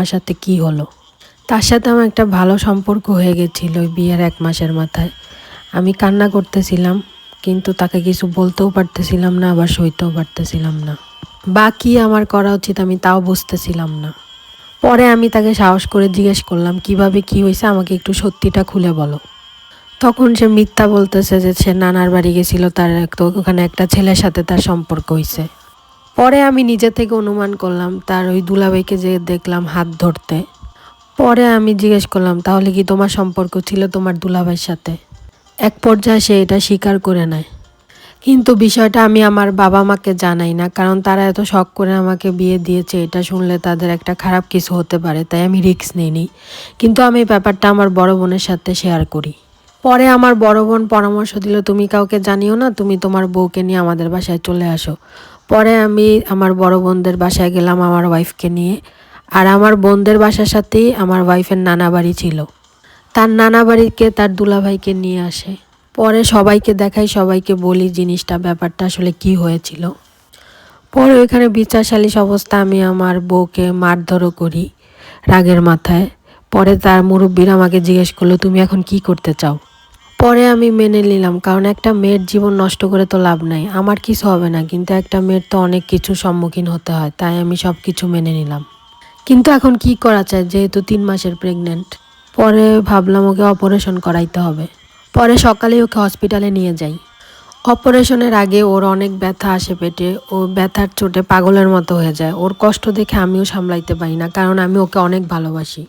আমার সাথে কি হলো? তার সাথে আমার একটা ভালো সম্পর্ক হয়ে গেছিল বিয়ের এক মাসের মাথায়। আমি কান্না করতেছিলাম, কিন্তু তাকে কিছু বলতেও পারতেছিলাম না, আবার সইতেও পারতেছিলাম না। বা কি আমার করা উচিত আমি তাও বুঝতেছিলাম না। পরে আমি তাকে সাহস করে জিজ্ঞেস করলাম, কীভাবে কি হয়েছে? আমাকে একটু সত্যিটা খুলে বলো। তখন সে মিথ্যা বলতেছে যে সে নানার বাড়ি গেছিল, তার তো ওখানে একটা ছেলের সাথে তার সম্পর্ক হয়েছে। পরে আমি নিজে থেকে অনুমান করলাম, তার ওই দুলাভাইকে যে দেখলাম হাত ধরতে। পরে আমি জিজ্ঞেস করলাম, তাহলে কি তোমার সম্পর্ক ছিল তোমার দুলাভাইয়ের সাথে? এক পর্যায়ে সে এটা স্বীকার করে নেয়। কিন্তু বিষয়টা আমি আমার বাবা মাকে জানাই না, কারণ তারা এত শখ করে আমাকে বিয়ে দিয়েছে, এটা শুনলে তাদের একটা খারাপ কিছু হতে পারে, তাই আমি রিস্ক নিইনি। কিন্তু আমি ব্যাপারটা আমার বড় বোনের সাথে শেয়ার করি। পরে আমার বড় বোন পরামর্শ দিল, তুমি কাউকে জানিও না, তুমি তোমার বউকে নিয়ে আমাদের বাসায় চলে আসো। পরে আমি আমার বড় বোনদের বাসায় গেলাম আমার ওয়াইফকে নিয়ে। আর আমার বোনদের বাসার সাথেই আমার ওয়াইফের নানা বাড়ি ছিল। তার নানা বাড়িকে, তার দুলাভাইকে নিয়ে আসে। পরে সবাইকে দেখাই, সবাইকে বলি জিনিসটা, ব্যাপারটা আসলে কি হয়েছিল। পরে ওইখানে বিচার সালিশ অবস্থা, আমি আমার বউকে মারধরও করি রাগের মাথায়। পরে তার মুরব্বীরা আমাকে জিজ্ঞেস করল, তুমি এখন কি করতে চাও? পরে আমি মেনে নিলাম, কারণ একটা মেয়ের জীবন নষ্ট করে তো লাভ নাই। আমার কিছু হবে না, কিন্তু একটা মেয়ের তো অনেক কিছু সম্মুখীন হতে হয়, তাই আমি সব কিছু মেনে নিলাম। কিন্তু এখন কি করা চায় যেহেতু তিন মাসের প্রেগনেন্ট পরে ভাবলাম ওকে অপারেশন করাইতে হবে। পরে সকালে ওকে হসপিটালে নিয়ে যাই। অপারেশনের আগে ওর অনেক ব্যথা আসে পেটে, ও ব্যথার চোটে পাগলের মতো হয়ে যায়। ওর কষ্ট দেখে আমিও সামলাইতে পারি না, কারণ আমি ওকে অনেক ভালোবাসি।